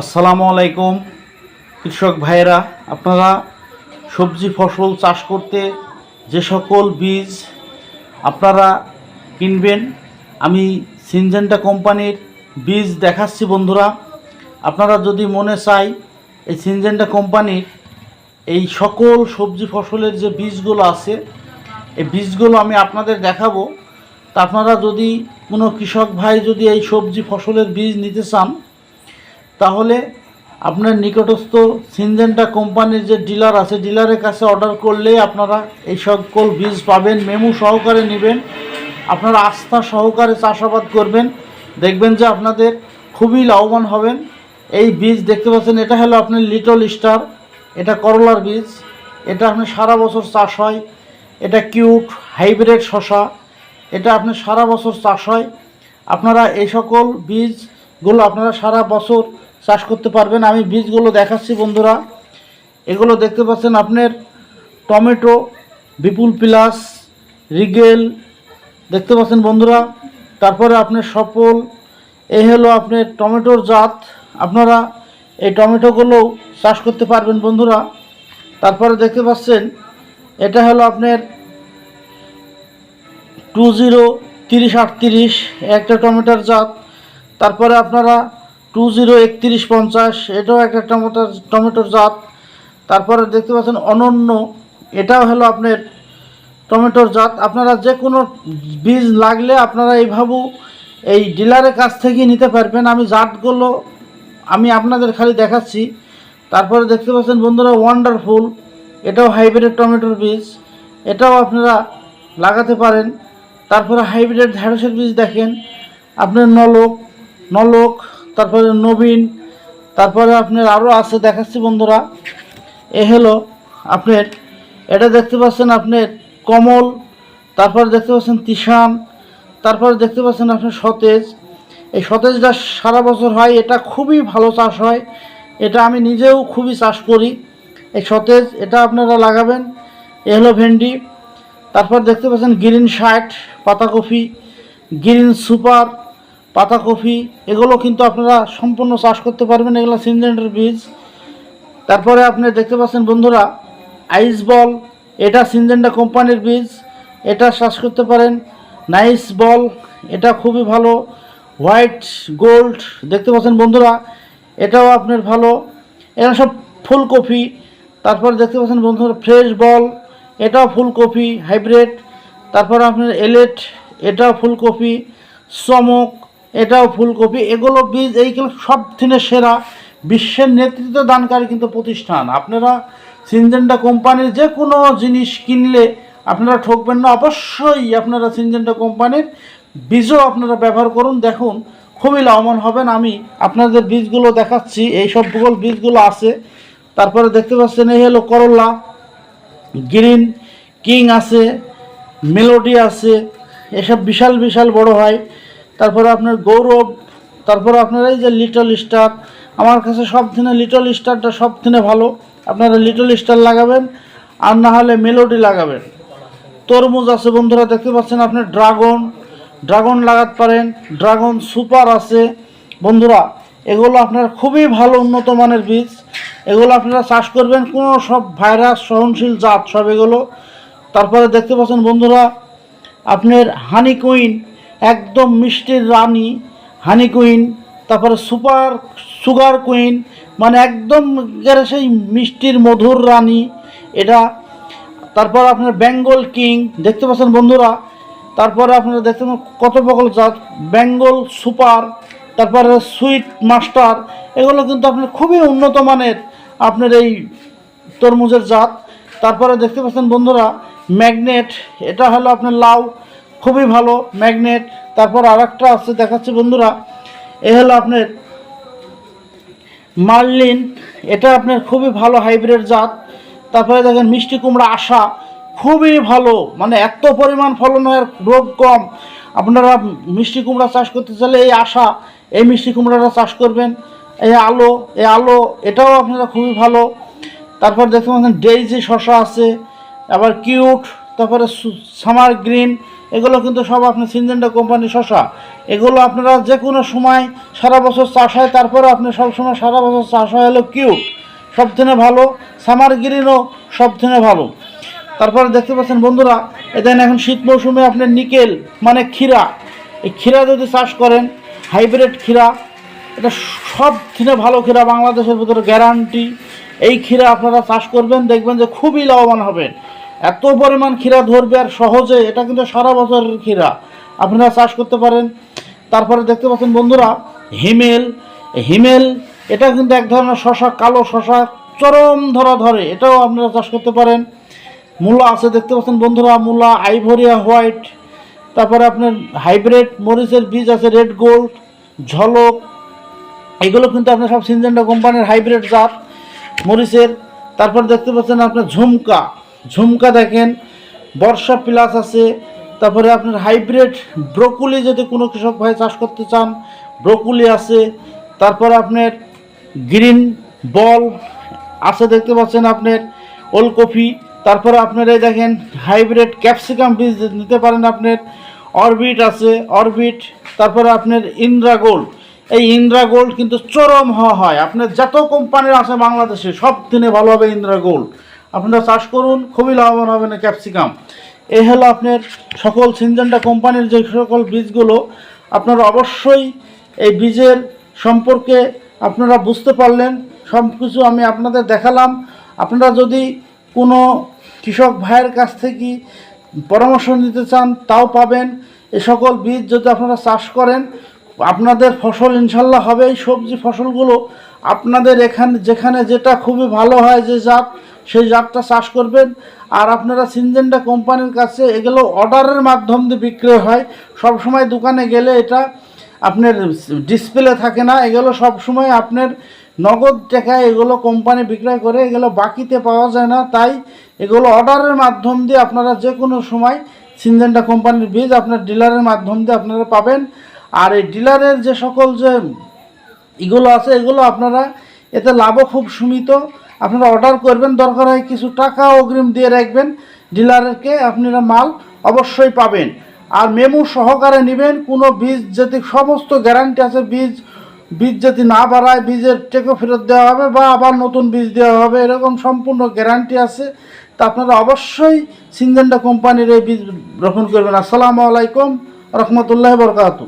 আসসালামু আলাইকুম, কৃষক ভাইয়েরা। আপনারা সবজি ফসল চাষ করতে যে সকল বীজ আপনারা কিনবেন, আমি সিনজেন্টা কোম্পানির বীজ দেখাচ্ছি বন্ধুরা। আপনারা যদি মনে চাই এই সিনজেন্টা কোম্পানির এই সকল সবজি ফসলের যে বীজগুলো আছে, এই বীজগুলো আমি আপনাদের দেখাবো। তা আপনারা যদি কোনো কৃষক ভাই যদি এই সবজি ফসলের বীজ নিতে চান তাহলে আপনার নিকটস্থ সিনজেন্টা কোম্পানির যে ডিলার আছে, ডিলারের কাছে অর্ডার করলেই আপনারা এই সকল বীজ পাবেন, মেমু সহকারে নেবেন, আপনারা আস্থা সহকারে চাষাবাদ করবেন, দেখবেন যে আপনাদের খুবই লাভবান হবেন। এই বীজ দেখতে পাচ্ছেন, এটা হলো আপনার লিটল স্টার, এটা করলার বীজ, এটা আপনার সারা বছর চাষ হয়, এটা কিউট হাইব্রিড শশা এটা আপনার সারা বছর চাষ হয়। আপনারা এই সকল বীজগুলো আপনারা সারা বছর চাষ করতে পারবেন। আমি বীজগুলো দেখাচ্ছি বন্ধুরা। এগুলো দেখতে পাচ্ছেন আপনার টমেটো, বিপুল প্লাস, রিগেল, দেখতে পাচ্ছেন বন্ধুরা। তারপরে আপনার সফল, এই হলো আপনার টমেটোর জাত। আপনারা এই টমেটোগুলোও চাষ করতে পারবেন বন্ধুরা। তারপরে দেখতে পাচ্ছেন, এটা হলো আপনার টু জিরো তিরিশ আটত্রিশ, একটা টমেটোর জাত। তারপরে আপনারা টু জিরো একত্রিশ পঞ্চাশ, এটাও একটা টমেটোর টমেটোর জাত। তারপরে দেখতে পাচ্ছেন অনন্য, এটাও হলো আপনার টমেটোর জাত। আপনারা যে কোনো বীজ লাগলে আপনারা এইভাবে এই ডিলারের কাছ থেকে নিতে পারবেন। আমি জাতগুলো, আমি আপনাদের খালি দেখাচ্ছি। তারপরে দেখতে পাচ্ছেন বন্ধুরা ওয়ান্ডারফুল এটাও হাইব্রিড টমেটোর বীজ। এটাও আপনারা লাগাতে পারেন। তারপরে হাইব্রিড ঢেঁড়সের বীজ দেখেন। আপনার নলক নলক তারপরে নবীন, তারপরে আপনার আরও আছে, দেখাচ্ছি বন্ধুরা। এ হলো আপনার, এটা দেখতে পাচ্ছেন আপনার কমল, তারপরে দেখতে পাচ্ছেন তিশান, তারপরে দেখতে পাচ্ছেন আপনার সতেজ। এই সতেজটা সারা বছর হয়, এটা খুবই ভালো চাষ হয়। এটা আমি নিজেও খুবই চাষ করি। এই সতেজ, এটা আপনারা লাগাবেন। এ হলো ভেন্ডি, তারপর দেখতে পাচ্ছেন গ্রিন শার্ট, পাতাকপি, গ্রিন সুপার পাতাকপি, এগুলো কিন্তু আপনারা সম্পূর্ণ চাষ করতে পারবেন, এগুলো সিনজেন্টের বীজ। তারপরে আপনি দেখতে পাচ্ছেন বন্ধুরা আইস বল এটা সিনজেন্টা কোম্পানির বীজ, এটা চাষ করতে পারেন। নাইস বল এটা খুবই ভালো। হোয়াইট গোল্ড দেখতে পাচ্ছেন বন্ধুরা, এটাও আপনার ভালো। এরা সব ফুলকপি, তারপরে দেখতে পাচ্ছেন বন্ধুরা ফ্রেশ বল এটাও ফুলকপি হাইব্রিড তারপর আপনার এলেট, এটাও ফুলকপি, চমক এটাও ফুলকপি। এগুলো বীজ, এইগুলো সব থেকে সেরা বিশ্বের নেতৃত্ব দানকারী কিন্তু প্রতিষ্ঠান। আপনারা সিনজেন্টা কোম্পানির যে কোনো জিনিস কিনলে আপনারা ঠকবেন না। অবশ্যই আপনারা সিনজেন্টা কোম্পানির বীজও আপনারা ব্যবহার করুন। দেখুন, খুবই লাভবান হবেন। আমি আপনাদের বীজগুলো দেখাচ্ছি। এই সব সবগুলো বীজগুলো আছে। তারপরে দেখতে পাচ্ছেন, এই হলো করলা, গ্রিন, কিং আছে, মেলোডি আছে, এসব বিশাল বিশাল বড় হয়। তারপরে আপনার গৌরব, তারপরে আপনার এই যে লিটল স্টার আমার কাছে সব দিনে লিটল স্টারটা সব দিনে ভালো। আপনারা লিটল স্টার লাগাবেন, আর না হলে মেলোডি লাগাবেন। তরমুজ আছে বন্ধুরা, দেখতে পাচ্ছেন আপনি ড্রাগন ড্রাগন লাগাতে পারেন ড্রাগন সুপার আছে। বন্ধুরা, এগুলো আপনার খুবই ভালো উন্নত মানের বীজ। এগুলো আপনারা চাষ করবেন, কোনো সব ভাইরাস, সহনশীল জাত, সব এগুলো। তারপরে দেখতে পাচ্ছেন বন্ধুরা, আপনার হানি কুইন একদম মিষ্টির রানী, হানি কুইন, তারপরে সুপার সুগার কুইন মানে একদম সেই মিষ্টির মধুর রানী। এটা তারপর আপনার বেঙ্গল কিং, দেখতে পাচ্ছেন বন্ধুরা? তারপরে আপনারা দেখতে কত প্রকার জাত, বেঙ্গল সুপার, তারপরে সুইট মাস্টার, এগুলো কিন্তু আপনার খুবই উন্নত মানের আপনার এই তরমুজের জাত। তারপরে দেখতে পাচ্ছেন বন্ধুরা, ম্যাগনেট, এটা হলো আপনার লাউ খুবই ভালো ম্যাগনেট। তারপর আর একটা আছে, দেখাচ্ছি বন্ধুরা। এ হলো আপনার মার্লিন। এটা আপনার খুবই ভালো হাইব্রিড জাত। তারপরে দেখেন মিষ্টি কুমড়া আশা। খুবই ভালো। মানে এত পরিমাণ ফলন হয় রোগ কম। আপনারা মিষ্টি কুমড়া চাষ করতে চাইলে এই আশা, এই মিষ্টি কুমড়াটা চাষ করবেন। এই আলো এই আলো, এটাও আপনারা খুবই ভালো। তারপর দেখতে পাচ্ছেন ডেইজি শশা আছে। আবার কিউট, তারপরে সামার গ্রিন। এগুলো কিন্তু সব আপনার সিনজেন্ডা কোম্পানির শশা। এগুলো আপনারা যে কোনো সময় সারা বছর চাষ হয়, তারপরে আপনি সব সময় সারা বছর চাষ হয় হলো কিউট সব থেকে ভালো, সামার গ্রিনও সব থেকে ভালো। তারপরে দেখতে পাচ্ছেন বন্ধুরা এখানে এখন শীত মৌসুমে আপনার নিকেল মানে ক্ষীরা। এই ক্ষীরা যদি চাষ করেন, হাইব্রিড ক্ষীরা, এটা সব থেকে ভালো ক্ষীরা বাংলাদেশের ভিতরে গ্যারান্টি এই ক্ষীরা আপনারা চাষ করবেন, দেখবেন যে খুবই লাভবান হবেন। এত পরিমাণ ক্ষীরা ধরবে আর সহজে, এটা কিন্তু সারা বছরের ক্ষীরা। আপনারা চাষ করতে পারেন। তারপরে দেখতে পাচ্ছেন বন্ধুরা, হিমেল। হিমেল, এটা কিন্তু এক ধরনের শশা, কালো শশা, চরম ধরা ধরে, এটাও আপনারা চাষ করতে পারেন। মূলা আছে, দেখতে পাচ্ছেন বন্ধুরা, মূলা, আইভরিয়া, হোয়াইট। তারপরে আপনার হাইব্রিড, মরিচের বীজ আছে, রেড গোল্ড, ঝলক। এগুলো কিন্তু আপনার সব সিনজেন্টা কোম্পানির হাইব্রিড জাত, মরিচের। তারপর দেখতে পাচ্ছেন আপনার ঝুমকা। ঝুমকা দেখেন, বর্ষা প্লাস আছে, তারপরে আপনার হাইব্রিড ব্রকুলি যদি কোনো কৃষক ভাই চাষ করতে চান ব্রকুলি আছে, তারপরে আপনার গ্রিন বল আছে দেখতে পাচ্ছেন আপনার, ওলকপি, তারপরে আপনার দেখেন হাইব্রিড ক্যাপসিকাম বীজ নিতে পারেন আপনার অরবিট আছে অরবিট তারপরে আপনার ইন্দ্রা গোল্ড। এই ইন্দ্রা গোল্ড কিন্তু চরম হয়। আপনার যত কোম্পানির আছে বাংলাদেশে সব দিনে ভালো হবে ইন্দ্রা গোল্ড। আপনারা চাষ করুন, খুবই লাভবান হবে না ক্যাপসিকাম। এই হলো আপনার সকল সিনজেন্টা কোম্পানির যে সকল বীজগুলো, আপনারা অবশ্যই এই বীজের সম্পর্কে আপনারা বুঝতে পারলেন সব কিছু আমি আপনাদের দেখালাম। আপনারা যদি কোনো কৃষক ভাইয়ের কাছ থেকে পরামর্শ নিতে চান, তাও পাবেন। এ সকল বীজ যদি আপনারা চাষ করেন, আপনাদের ফসল ইনশাল্লাহ হবে এই সবজি ফসলগুলো আপনাদের এখানে, যেখানে যেটা খুবই ভালো হয় যে জাত সেই জাতটা চাষ করবেন। আর আপনারা সিনজেন্টা কোম্পানির কাছে এগুলো অর্ডারের মাধ্যম দিয়ে বিক্রয় হয়। সব সময় দোকানে গেলে এটা আপনার ডিসপ্লে থাকে না। এগুলো সব সময় আপনার নগদ টাকায় এগুলো কোম্পানি বিক্রয় করে, এগুলো বাকিতে পাওয়া যায় না। তাই এগুলো অর্ডারের মাধ্যম দিয়ে আপনারা যে কোনো সময় সিনজেন্টা কোম্পানির বীজ আপনার ডিলারের মাধ্যম দিয়ে আপনারা পাবেন। আর এই ডিলারের যে সকল যে এগুলো আছে, এগুলো আপনারা এতে লাভও খুব সীমিত। আপনারা অর্ডার করবেন, দরকার হয় কিছু টাকা অগ্রিম দিয়ে রাখবেন, ডিলারকে আপনারা মাল অবশ্যই পাবেন। আর মেমু সহকারে নেবেন, কোনো বীজ যদি সমস্ত গ্যারান্টি আছে, বীজ বীজ যদি না বাড়ায়, বীজের টেকো ফেরত দেওয়া হবে বা আবার নতুন বীজ দেওয়া হবে, এরকম সম্পূর্ণ গ্যারান্টি আছে, তা আপনারা অবশ্যই সিনজেন্ডা কোম্পানির এই বীজ রোপণ করবেন। আসসালামু আলাইকুম, রহমতুল্লাহ বরকাতু